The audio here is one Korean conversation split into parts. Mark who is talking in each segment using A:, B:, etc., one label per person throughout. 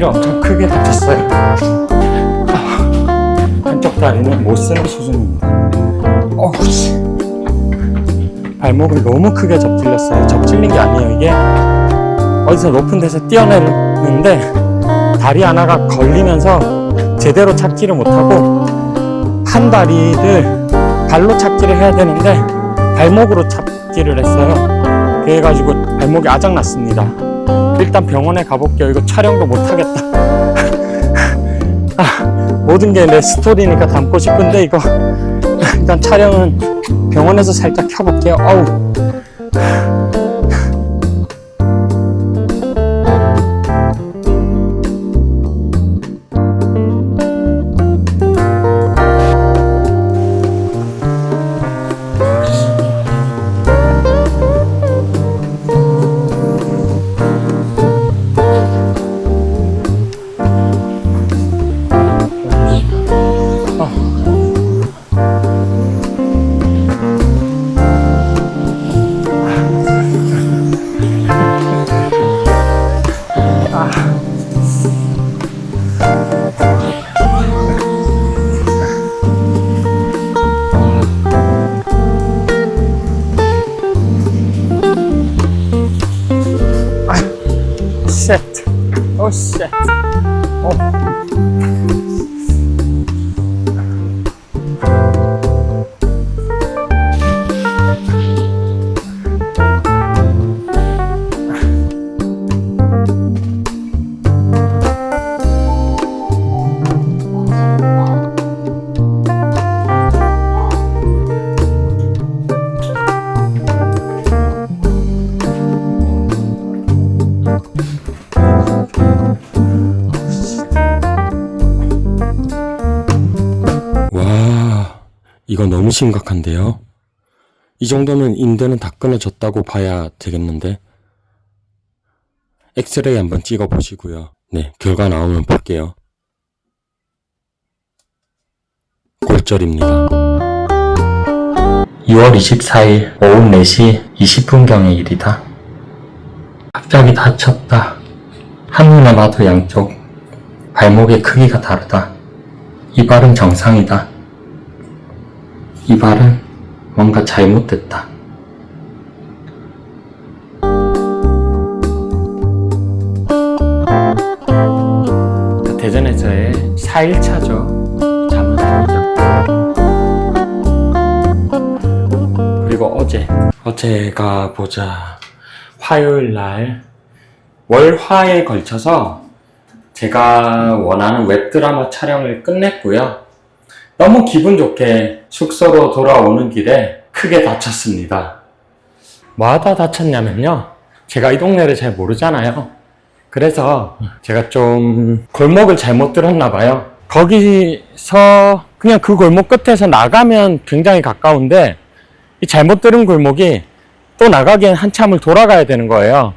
A: 다리를 엄청 크게 다쳤어요. 아, 한쪽 다리는 못 쓰는 수준입니다. 어우, 씨. 발목을 너무 크게 접질렸어요. 접질린 게 아니에요. 이게 어디서 높은 데서 뛰어내렸는데 다리 하나가 걸리면서 제대로 찾지를 못하고 한 다리를 발로 찾기를 해야 되는데 발목으로 찾기를 했어요. 그래가지고 발목이 아작났습니다. 일단 병원에 가볼게요. 이거 촬영도 못하겠다. 아, 모든 게 내 스토리니까 담고 싶은데 이거 일단 촬영은 병원에서 살짝 켜볼게요. 어우. Thank
B: you. 이거 너무 심각한데요? 이 정도면 인대는 다 끊어졌다고 봐야 되겠는데? 엑스레이 한번 찍어 보시고요. 네, 결과 나오면 볼게요. 골절입니다.
A: 6월 24일 오후 4시 20분경의 일이다. 갑자기 다쳤다. 한눈에 봐도 양쪽 발목의 크기가 다르다. 이발은 정상이다. 이 발은 뭔가 잘못됐다. 대전에서의 4일차죠. 잠을 못 잤고. 그리고 어제 어제가 보자 화요일 날 월화에 걸쳐서 제가 원하는 웹드라마 촬영을 끝냈고요 너무 기분 좋게 숙소로 돌아오는 길에 크게 다쳤습니다. 뭐하다 다쳤냐면요. 제가 이 동네를 잘 모르잖아요. 그래서 제가 좀 골목을 잘못 들었나 봐요. 거기서 그냥 그 골목 끝에서 나가면 굉장히 가까운데 이 잘못 들은 골목이 또 나가기엔 한참을 돌아가야 되는 거예요.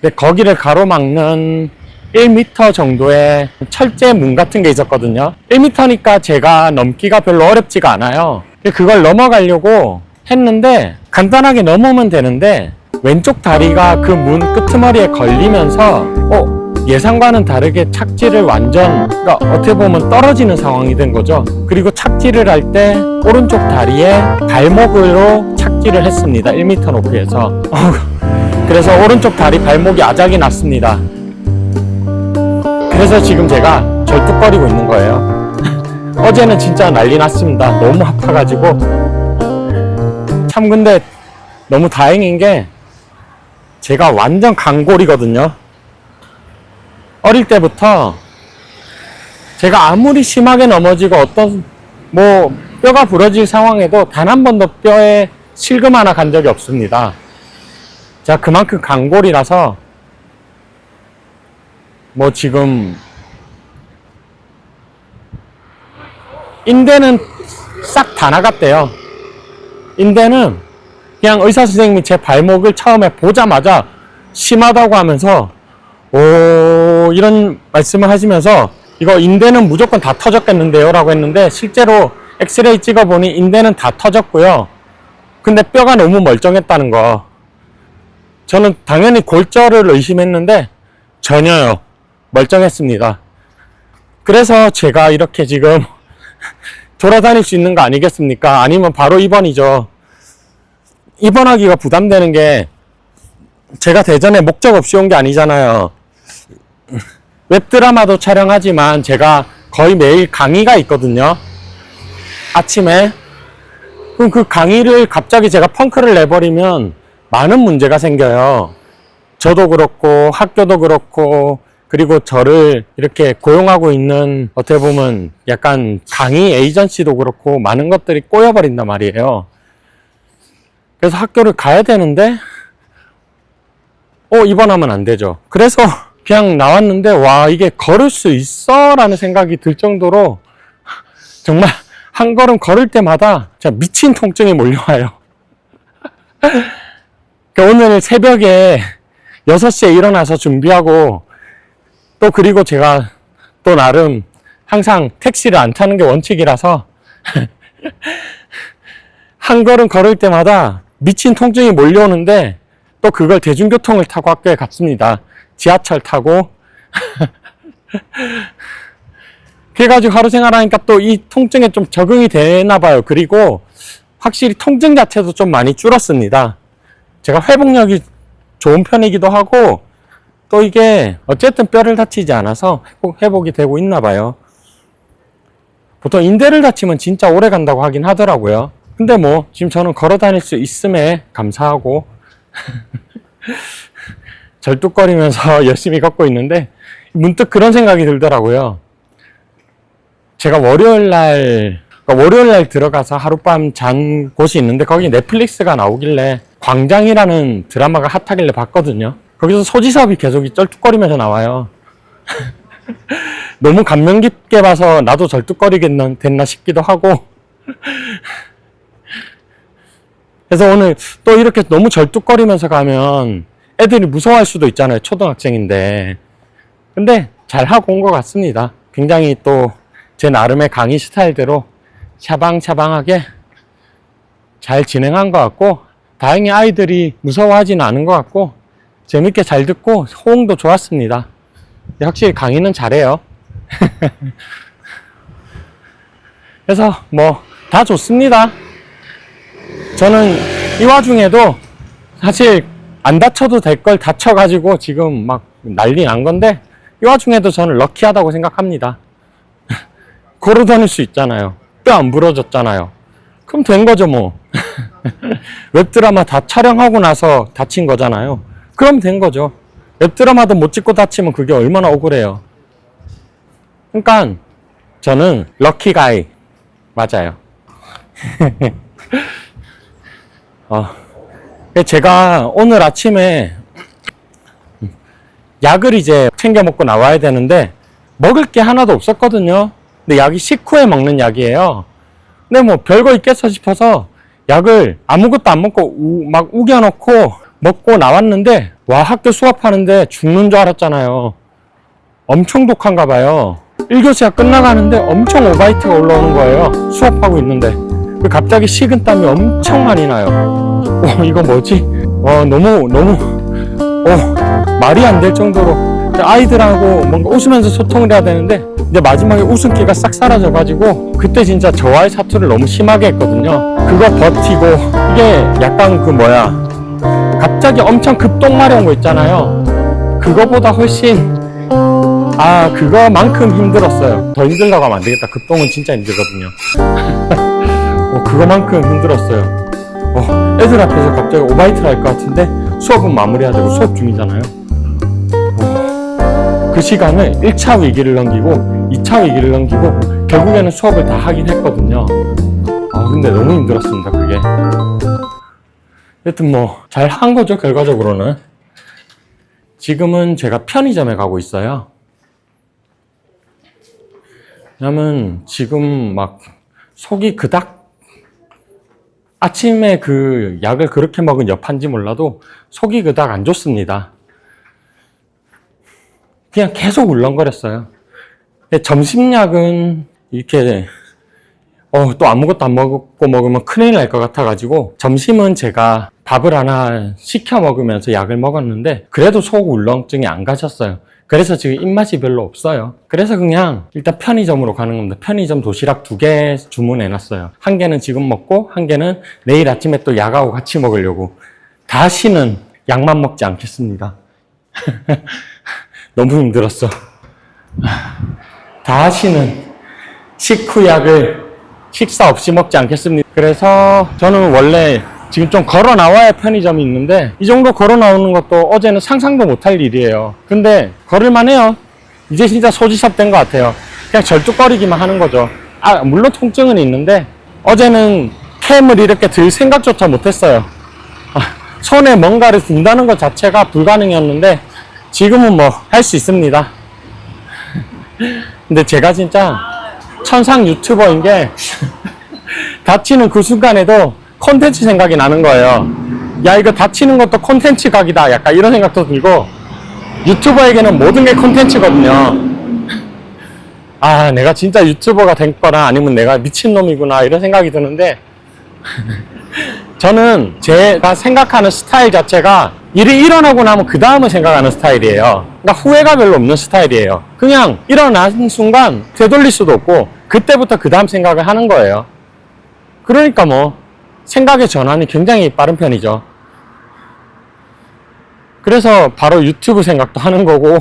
A: 근데 거기를 가로막는 1m 정도의 철제 문 같은 게 있었거든요. 1m니까 제가 넘기가 별로 어렵지가 않아요. 그걸 넘어가려고 했는데 간단하게 넘으면 되는데 왼쪽 다리가 그 문 끄트머리에 걸리면서 어, 예상과는 다르게 착지를 완전 그러니까 어떻게 보면 떨어지는 상황이 된 거죠. 그리고 착지를 할 때 오른쪽 다리에 발목으로 착지를 했습니다. 1m 높이에서. 그래서 오른쪽 다리 발목이 아작이 났습니다. 그래서 지금 제가 절뚝거리고 있는 거예요. 어제는 진짜 난리 났습니다. 너무 아파가지고. 참 근데 너무 다행인 게 제가 완전 강골이거든요. 어릴 때부터 제가 아무리 심하게 넘어지고 어떤 뭐 뼈가 부러질 상황에도 단 한 번도 뼈에 실금 하나 간 적이 없습니다. 제가 그만큼 강골이라서 뭐 지금 인대는 싹 다 나갔대요. 인대는 그냥 의사 선생님이 제 발목을 처음에 보자마자 심하다고 하면서 오 이런 말씀을 하시면서 이거 인대는 무조건 다 터졌겠는데요 라고 했는데 실제로 엑스레이 찍어보니 인대는 다 터졌고요. 근데 뼈가 너무 멀쩡했다는 거. 저는 당연히 골절을 의심했는데 전혀요 멀쩡했습니다. 그래서 제가 이렇게 지금 돌아다닐 수 있는 거 아니겠습니까? 아니면 바로 입원이죠. 입원하기가 부담되는 게 제가 대전에 목적 없이 온 게 아니잖아요. 웹드라마도 촬영하지만 제가 거의 매일 강의가 있거든요. 아침에. 그럼 그 강의를 갑자기 제가 펑크를 내버리면 많은 문제가 생겨요. 저도 그렇고 학교도 그렇고 그리고 저를 이렇게 고용하고 있는 어떻게 보면 약간 강의 에이전시도 그렇고 많은 것들이 꼬여버린단 말이에요. 그래서 학교를 가야 되는데 어 입원하면 안 되죠. 그래서 그냥 나왔는데 와 이게 걸을 수 있어 라는 생각이 들 정도로 정말 한 걸음 걸을 때마다 진짜 미친 통증이 몰려와요. 그러니까 오늘 새벽에 6시에 일어나서 준비하고 또 그리고 제가 또 나름 항상 택시를 안 타는 게 원칙이라서 한 걸음 걸을 때마다 미친 통증이 몰려오는데 또 그걸 대중교통을 타고 학교에 갔습니다. 지하철 타고. 그래가지고 하루 생활하니까 또 이 통증에 좀 적응이 되나 봐요. 그리고 확실히 통증 자체도 좀 많이 줄었습니다. 제가 회복력이 좋은 편이기도 하고 또 이게 어쨌든 뼈를 다치지 않아서 회복, 회복이 되고 있나 봐요. 보통 인대를 다치면 진짜 오래 간다고 하긴 하더라고요. 근데 뭐 지금 저는 걸어 다닐 수 있음에 감사하고 절뚝거리면서 열심히 걷고 있는데 문득 그런 생각이 들더라고요. 제가 월요일 날 그러니까 월요일 날 들어가서 하룻밤 잔 곳이 있는데 거기 넷플릭스가 나오길래 광장이라는 드라마가 핫하길래 봤거든요. 거기서 소지섭이 계속 이 쩔뚝거리면서 나와요. 너무 감명 깊게 봐서 나도 절뚝거리겠나 됐나 싶기도 하고. 그래서 오늘 또 이렇게 너무 절뚝거리면서 가면 애들이 무서워할 수도 있잖아요. 초등학생인데. 근데 잘 하고 온 것 같습니다. 굉장히 또 제 나름의 강의 스타일대로 샤방샤방하게 잘 진행한 것 같고, 다행히 아이들이 무서워하지는 않은 것 같고, 재밌게 잘 듣고, 호응도 좋았습니다. 확실히 강의는 잘해요. 그래서 뭐, 다 좋습니다. 저는 이 와중에도 사실 안 다쳐도 될 걸 다쳐가지고 지금 막 난리 난 건데, 이 와중에도 저는 럭키하다고 생각합니다. 걸어 다닐 수 있잖아요. 뼈 안 부러졌잖아요. 그럼 된 거죠, 뭐. 웹드라마 다 촬영하고 나서 다친 거잖아요. 그럼 된 거죠. 웹드라마도 못 찍고 다치면 그게 얼마나 억울해요. 그러니까 저는 럭키 가이 맞아요. 어, 제가 오늘 아침에 약을 이제 챙겨 먹고 나와야 되는데 먹을 게 하나도 없었거든요. 근데 약이 식후에 먹는 약이에요. 근데 뭐 별거 있겠어 싶어서 약을 아무것도 안 먹고 우- 막 우겨놓고 먹고 나왔는데 와 학교 수업하는데 죽는 줄 알았잖아요. 엄청 독한가 봐요. 1교시가 끝나가는데 엄청 오바이트가 올라오는 거예요. 수업하고 있는데. 그 갑자기 식은땀이 엄청 많이 나요. 어, 이거 뭐지? 어, 너무, 너무, 어, 말이 안 될 정도로 아이들하고 뭔가 웃으면서 소통을 해야 되는데 이제 마지막에 웃음기가 싹 사라져가지고 그때 진짜 저와의 사투를 너무 심하게 했거든요. 그거 버티고 이게 약간 그 뭐야 갑자기 엄청 급동 마려운 거 있잖아요. 그거보다 훨씬 아 그거만큼 힘들었어요. 더 힘들다고 하면 안 되겠다. 급동은 진짜 힘들거든요. 어, 그거만큼 힘들었어요. 어, 애들 앞에서 갑자기 오바이트를 할 것 같은데 수업은 마무리해야 되고 수업 중이잖아요. 어, 그 시간을 1차 위기를 넘기고 2차 위기를 넘기고 결국에는 수업을 다 하긴 했거든요. 아 근데 너무 힘들었습니다 그게. 여튼 뭐 잘 한 거죠 결과적으로는. 지금은 제가 편의점에 가고 있어요. 왜냐면 지금 막 속이 그닥 아침에 그 약을 그렇게 먹은 여파인지 몰라도 속이 그닥 안 좋습니다. 그냥 계속 울렁거렸어요. 점심약은 이렇게 어, 또 아무것도 안 먹고 먹으면 큰일 날 것 같아가지고 점심은 제가 밥을 하나 시켜 먹으면서 약을 먹었는데 그래도 속 울렁증이 안 가셨어요. 그래서 지금 입맛이 별로 없어요. 그래서 그냥 일단 편의점으로 가는 겁니다. 편의점 도시락 두 개 주문해놨어요. 한 개는 지금 먹고 한 개는 내일 아침에 또 약하고 같이 먹으려고. 다시는 약만 먹지 않겠습니다. 너무 힘들었어. 다시는 식후약을 식사 없이 먹지 않겠습니다. 그래서 저는 원래 지금 좀 걸어 나와야 편의점이 있는데 이 정도 걸어 나오는 것도 어제는 상상도 못할 일이에요. 근데 걸을만 해요. 이제 진짜 소지섭 된 것 같아요. 그냥 절뚝거리기만 하는 거죠. 아, 물론 통증은 있는데 어제는 캠을 이렇게 들 생각조차 못했어요. 아, 손에 뭔가를 든다는 것 자체가 불가능이었는데 지금은 뭐 할 수 있습니다. 근데 제가 진짜 천상 유튜버인 게 다치는 그 순간에도 콘텐츠 생각이 나는 거예요. 야, 이거 다치는 것도 콘텐츠 각이다. 약간 이런 생각도 들고 유튜버에게는 모든 게 콘텐츠거든요. 아, 내가 진짜 유튜버가 된 거나 아니면 내가 미친놈이구나 이런 생각이 드는데 저는 제가 생각하는 스타일 자체가 일이 일어나고 나면 그 다음을 생각하는 스타일이에요. 그러니까 후회가 별로 없는 스타일이에요. 그냥 일어난 순간 되돌릴 수도 없고 그때부터 그 다음 생각을 하는 거예요. 그러니까 뭐 생각의 전환이 굉장히 빠른 편이죠. 그래서 바로 유튜브 생각도 하는 거고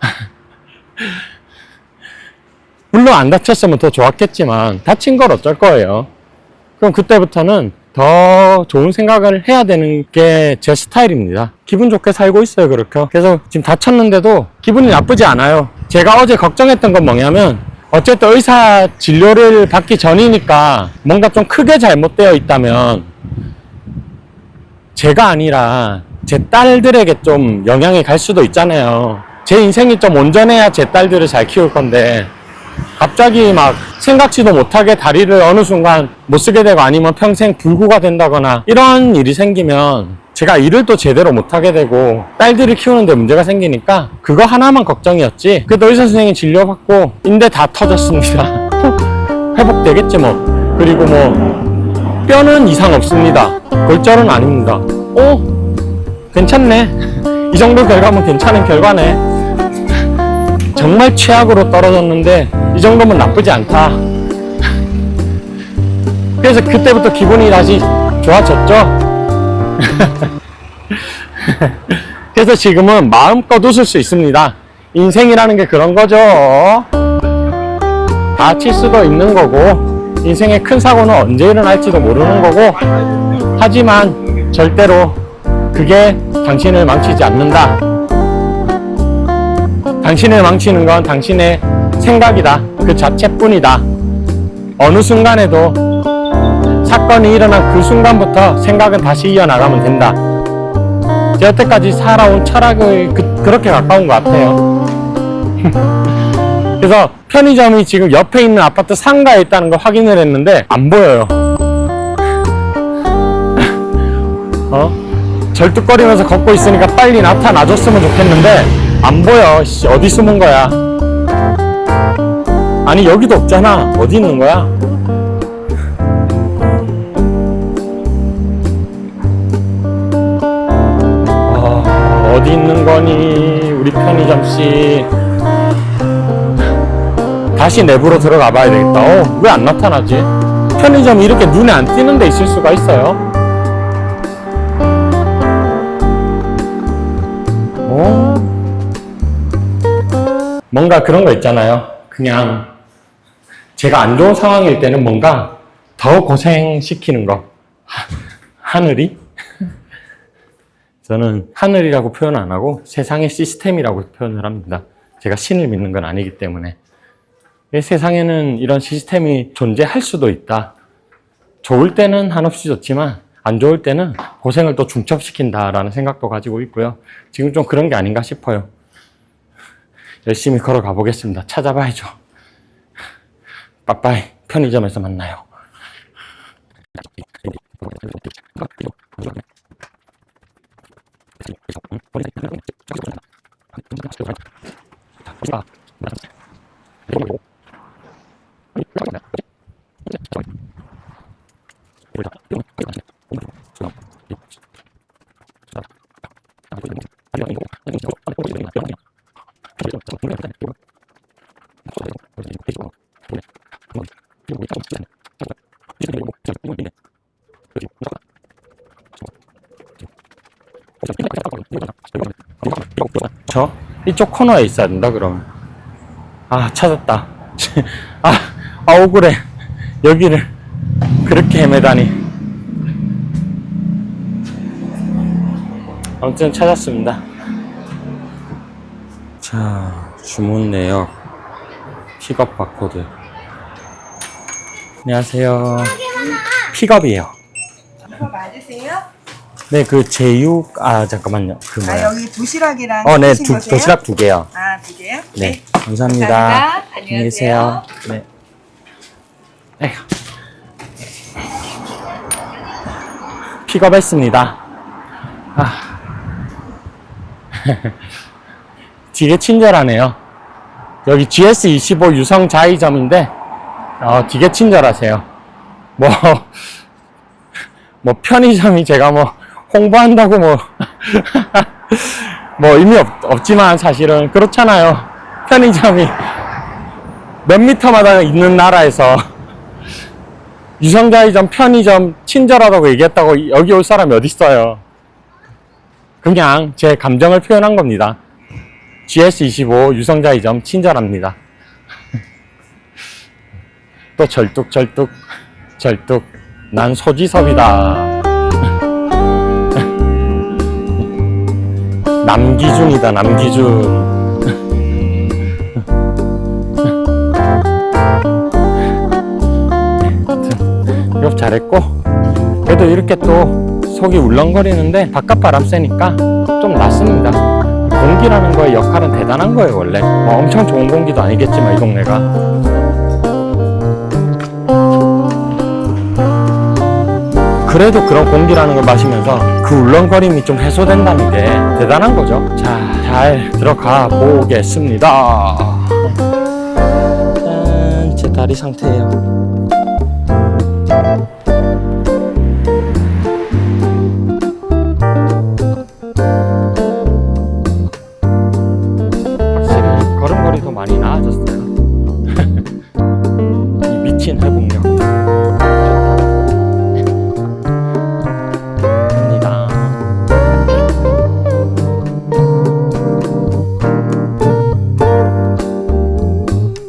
A: 물론 안 다쳤으면 더 좋았겠지만 다친 걸 어쩔 거예요. 그럼 그때부터는 더 좋은 생각을 해야 되는 게 제 스타일입니다. 기분 좋게 살고 있어요, 그렇게. 그래서 지금 다쳤는데도 기분이 나쁘지 않아요. 제가 어제 걱정했던 건 뭐냐면, 어쨌든 의사 진료를 받기 전이니까 뭔가 좀 크게 잘못되어 있다면, 제가 아니라 제 딸들에게 좀 영향이 갈 수도 있잖아요. 제 인생이 좀 온전해야 제 딸들을 잘 키울 건데, 갑자기 막 생각지도 못하게 다리를 어느 순간 못 쓰게 되고 아니면 평생 불구가 된다거나 이런 일이 생기면 제가 일을 또 제대로 못하게 되고 딸들을 키우는데 문제가 생기니까 그거 하나만 걱정이었지. 그래도 의사 선생님 진료받고 인대 다 터졌습니다. 회복되겠지 뭐. 그리고 뭐 뼈는 이상 없습니다. 골절은 아닙니다. 오 괜찮네. 이 정도 결과면 괜찮은 결과네. 정말 최악으로 떨어졌는데 이 정도면 나쁘지 않다. 그래서 그때부터 기분이 다시 좋아졌죠. 그래서 지금은 마음껏 웃을 수 있습니다. 인생이라는 게 그런 거죠. 다칠 수도 있는 거고, 인생의 큰 사고는 언제 일어날지도 모르는 거고, 하지만 절대로 그게 당신을 망치지 않는다. 당신을 망치는 건 당신의 생각이다. 그 자체뿐이다. 어느 순간에도 사건이 일어난 그 순간부터 생각은 다시 이어나가면 된다. 제 여태까지 살아온 철학을 그, 그렇게 가까운 것 같아요. 그래서 편의점이 지금 옆에 있는 아파트 상가에 있다는 걸 확인을 했는데 안 보여요. 어? 절뚝거리면서 걷고 있으니까 빨리 나타나줬으면 좋겠는데 안 보여. 씨, 어디 숨은 거야? 아니 여기도 없잖아. 어디 있는 거야? 아, 어디 있는 거니? 우리 편의점 씨. 다시 내부로 들어가 봐야 되겠다. 어, 왜 안 나타나지? 편의점이 이렇게 눈에 안 띄는 데 있을 수가 있어요. 어? 뭔가 그런 거 있잖아요. 그냥 제가 안 좋은 상황일 때는 뭔가 더 고생시키는 거. 하- 하늘이? 저는 하늘이라고 표현 안 하고 세상의 시스템이라고 표현을 합니다. 제가 신을 믿는 건 아니기 때문에. 이 세상에는 이런 시스템이 존재할 수도 있다. 좋을 때는 한없이 좋지만 안 좋을 때는 고생을 또 중첩시킨다라는 생각도 가지고 있고요. 지금 좀 그런 게 아닌가 싶어요. 열심히 걸어가 보겠습니다. 찾아봐야죠. 빠빠이 편의점에서 만나요. 이쪽 코너에 있어야 된다 그러면. 아 찾았다. 아, 아 억울해. 여기를 그렇게 헤매다니. 아무튼 찾았습니다. 자 주문 내역. 픽업 바코드. 안녕하세요. 픽업이에요.
C: 이거 맞으세요?
A: 네 그 제육 아 잠깐만요 그
C: 아
A: 뭐야
C: 여기 도시락이랑
A: 어네
C: 시키신 거세요?
A: 도시락 두 개요
C: 아, 두 개요?
A: 네, 감사합니다.
C: 감사합니다.
A: 안녕히 계세요. 네. 에휴. 픽업했습니다. 아. 되게 친절하네요. 여기 GS25 유성 자이점인데, 어, 되게 친절하세요. 뭐, 뭐, 편의점이 제가 뭐, 홍보한다고 뭐, 뭐 의미 없, 없지만 사실은 그렇잖아요. 편의점이 몇 미터마다 있는 나라에서 유성자이점 편의점 친절하다고 얘기했다고 여기 올 사람이 어딨어요. 그냥 제 감정을 표현한 겁니다. GS25 유성자이점 친절합니다. 또 절뚝 절뚝 절뚝 난 소지섭이다. 남기준이다 남기준 이거 잘했고 그래도 이렇게 또 속이 울렁거리는데 바깥 바람 쐬니까 좀 낫습니다. 공기라는 거의 역할은 대단한 거예요 원래. 뭐 엄청 좋은 공기도 아니겠지만 이 동네가 그래도 그런 공기라는 걸 마시면서 그 울렁거림이 좀 해소된다는 게 대단한 거죠. 자, 잘 들어가 보겠습니다. 짠, 제 다리 상태예요.